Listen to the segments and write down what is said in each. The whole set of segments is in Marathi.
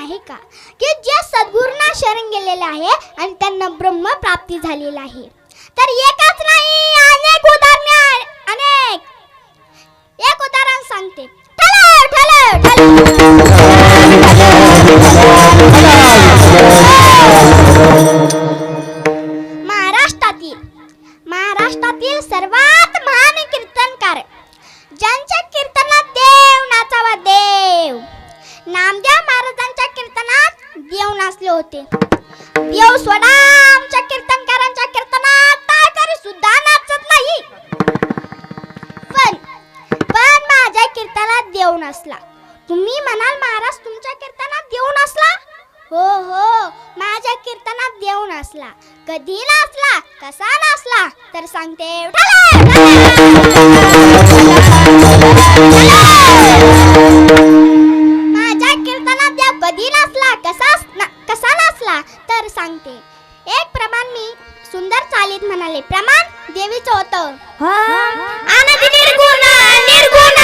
आहे का? की जे सद्गुरूंना शरण गेलेले आहे आणि त्यांना ब्रह्म प्राप्ती झालेली आहे. तर एकच नाही अनेक उदाहरणे अनेक. एक उदाहरण सांगते. ठळक, ठळक, महाराष्ट्रातील महाराष्ट्रातील सर्वात महान कीर्तनकार ज्यांच्या होते. देव सोडा आमच्या कीर्तनकारांच्या कीर्तनात तरी सुद्धा नाचत नाही. पण पण माझ्या कीर्तनात देव नसला. तुम्ही म्हणाल महाराज तुमच्या कीर्तनात देव नसला? हो हो माझ्या कीर्तनात देव नसला. कधी नसला कसा नसला तर सांगते. ठळक, एक प्रमाण मी सुंदर चालीत म्हणाले. प्रमाण देवीचं होतं. आनंद निर्गुण निर्गुण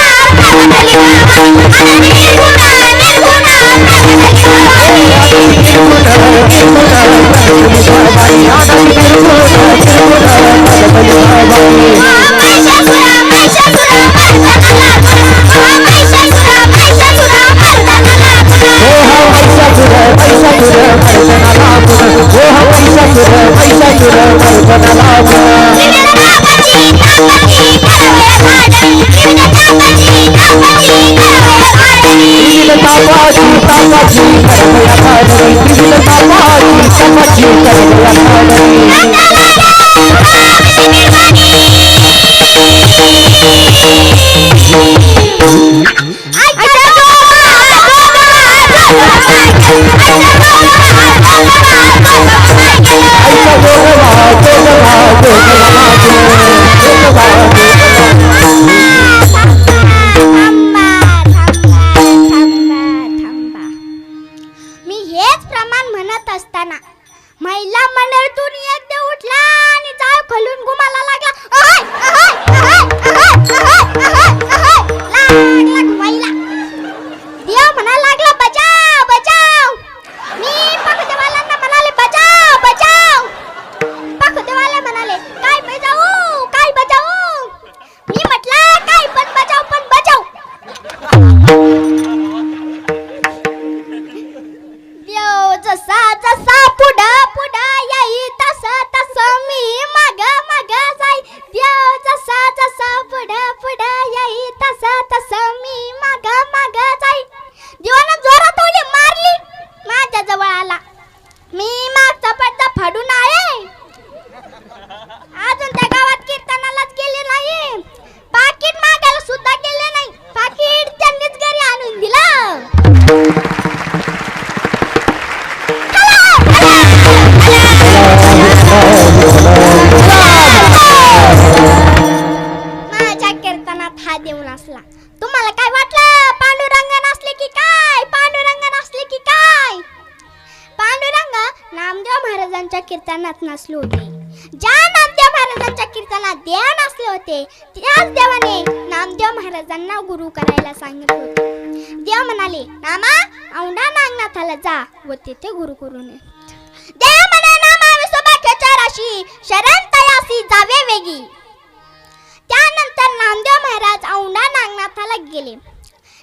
tapaji tapaji karya kadari krishna tapaji tapaji karya kadari I don't know. माझ्या कीर्तनात हा देव नसला. तुम्हाला काय वाटलं? पांडुरंग नसले की काय? पांडुरंग नसले की काय? पांडुरंग नामदेव महाराजांच्या कीर्तनात नसले होते. ज्या नामदेव महाराजांच्या कीर्तनात देव नसले होते त्याच देवाने नामदेव महाराजांना गुरु करायला सांगितले होते. देव म्हणाले. नामा औंढा नागनाथाला जा. व तेथे गुरु करून देव म्हणे नामा विसोबाख्याच्या राशी. शरण तयासी जावे वेगी. त्यानंतर नामदेव महाराज औंढा नागनाथाला गेले.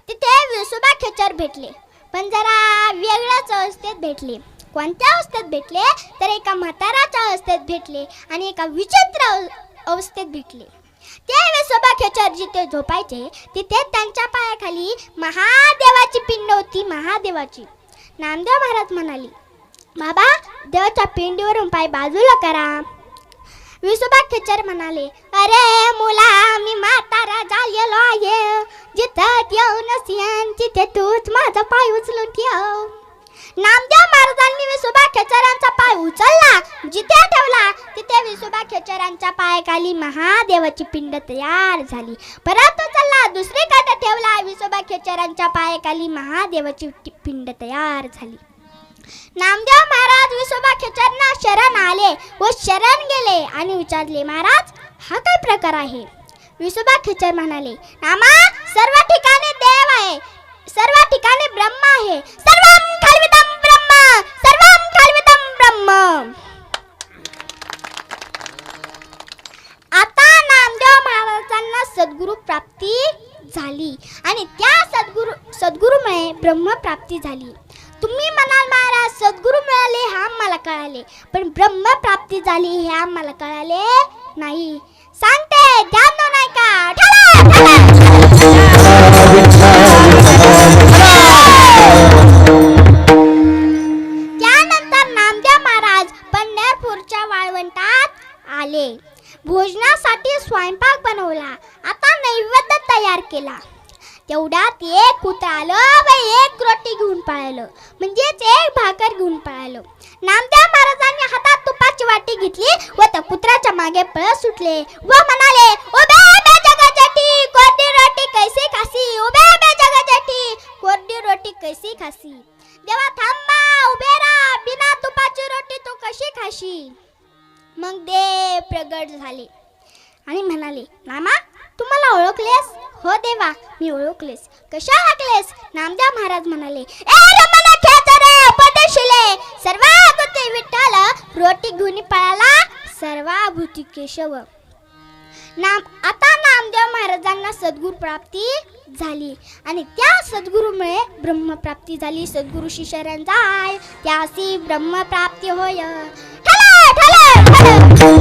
तिथे विसोबा खेचर भेटले. पण जरा वेगळ्याच अवस्थेत भेटले. कोणत्या अवस्थेत भेटले? तर एका म्हाताराच्या अवस्थेत भेटले आणि एका विचित्र अवस्थेत भेटले. ते विसोबा खेचर जिथे झोपायचे तिथे त्यांच्या पायाखाली महादेवाची पिंड होती महादेवाची. नामदेव महाराज म्हणाले बाबा देवाच्या पिंडीवरून पाय बाजूला करा. विसोबा खेचर म्हणाले अरे मुला मी म्हातारा झालेलो आहे. जिथं देव नसेन तिथे तूच माझा पाय उचलून ठेव. नामदेव पाय उचलला. जिथे ठेवला तिथे विसोबा खेचरांच्या पायाखाली महादेवाची पिंड तयार झाली. परत उचलला दुसरीकडे ठेवला विसोबा खेचरांच्या पायाखाली महादेवाची पिंड तयार झाली. नामदेव महाराज विसोबा खेचरना शरण आले व शरण गेले आणि विचारले महाराज हा काय प्रकार आहे? विसोबा खेचर म्हणाले नामा सर्व ठिकाणी प्राप्ती झाली. आणि त्या सद्गुरु सद्गुरूमुळे ब्रह्मप्राप्ती झाली. तुम्ही म्हणाल महाराज सद्गुरू मिळाले हे आम्हाला कळाले. पण ब्रह्मप्राप्ती झाली हे आम्हाला कळाले नाही. सांगते ध्यान नाही का त्यानंतर नामदेव महाराज पंढरपूरच्या वाळवंटात आले. भोजनासाठी स्वयंपाक बनवला. आता नैवेद्य तयार केला. तेवढ्यात एक कुत्रा आलं व एक रोटी घेऊन पळालं. म्हणजेच एक भाकर घेऊन पळालं. नामदेव महाराजांनी हातात तुपाची वाटी घेतली व त्या कुत्र्याच्या मागे पळत सुटले. व म्हणाले उभे बे जगासाठी कोरडी रोटी कैसी खासी? उभे बे जगासाठी कोरडी रोटी कैसी खासी? देवा थांबा उभे राहा. बिना तुपाची रोटी तू कशी खाशी? मग देव प्रगट झाले. आणि म्हणाले नामा तुम्हाला ओळखलेस? हो देवा मी ओळखलेस. कशा ओळखलेस? नामदेव महाराज म्हणाले ए रमण खेचरे विठ्ठल रोटी घेऊन पळाला सर्वाभूती केशव. नाम आता नामदेव महाराजांना सद्गुरू प्राप्ती झाली. आणि त्या सद्गुरूमुळे ब्रह्मप्राप्ती झाली. सद्गुरू शिष्यांचा त्यासी ब्रह्मप्राप्ती होय. 买它了哈